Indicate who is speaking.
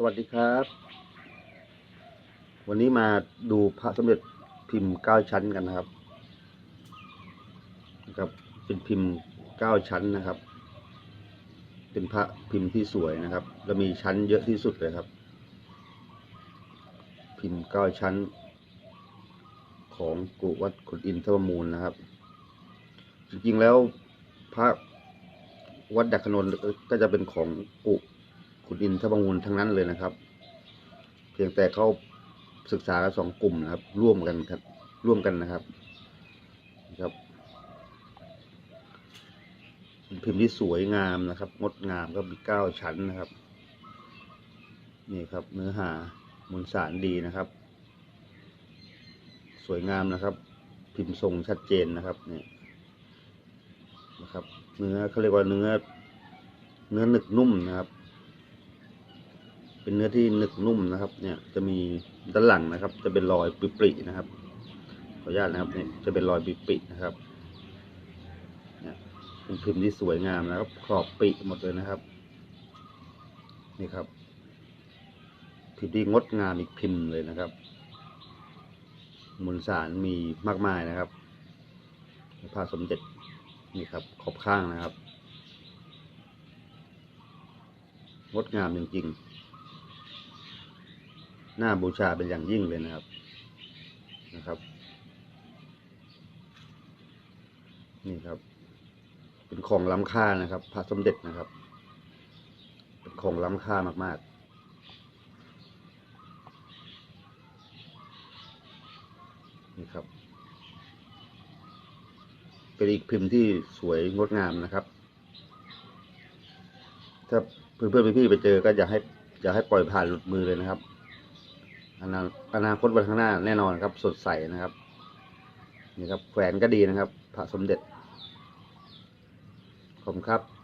Speaker 1: สวัสดีครับ วันนี้มาดูพระสมเด็จพิมพ์เก้าชั้นกันนะครับนะครับ เป็นพิมพ์เก้าชั้นนะครับ เป็นพระพิมพ์ที่สวยนะครับ และมีชั้นเยอะที่สุดเลยครับ พิมพ์เก้าชั้น ของกุวัดขุนอินทรมูลนะครับ จริงๆแล้วพระวัดดักขนนก็จะเป็นของกุ ขุนอินทรประมูลทั้งนั้นเลยนะครับ เพียงแต่เขาศึกษาสองกลุ่มนะครับ ร่วมกันครับร่วมกันนะครับนะครับพิมพ์ที่สวยงามนะครับ งดงามก็มีเก้าชั้นนะครับนี่ครับ เนื้อหามวลสารดีนะครับ สวยงามนะครับ พิมพ์ทรงชัดเจนนะครับนี่นะครับ เนื้อเขาเรียกว่าเนื้อ เนื้อหนึกนุ่มนะครับ เป็นเนื้อที่หนึกนุ่มนะครับ เนี่ยจะมีด้านหลังนะครับ จะเป็นรอยปริๆนะครับ ขออนุญาตนะครับเนี่ยจะเป็นรอยปริๆนะครับเนี่ยเป็นพิมพ์ที่สวยงามนะครับ ขอบปริหมดเลยนะครับ นี่ครับพิมพ์ที่งดงามอีกพิมพ์เลยนะครับมวลสารมีมากมายนะครับพระสมเด็จนี่ครับ ขอบข้างนะครับงดงามจริงๆ น้าบูชาเป็นอย่างยิ่งเลยนะครับนะครับ นี่ครับ เป็นของล้ำค่านะครับ พระสมเด็จนะครับ เป็นของล้ำค่ามาก ๆนี่ครับ เป็นอีกพิมพ์ที่สวยงดงามนะครับ ถ้าเพื่อนๆพี่ๆไปเจอก็อย่าให้อย่าให้ปล่อยผ่านหลุดมือเลยนะครับ อนาคตวันข้างหน้าแน่นอนครับ สดใสนะครับ นี่ครับแขวนก็ดีนะครับ พระสมเด็จ ขอบคุณครับ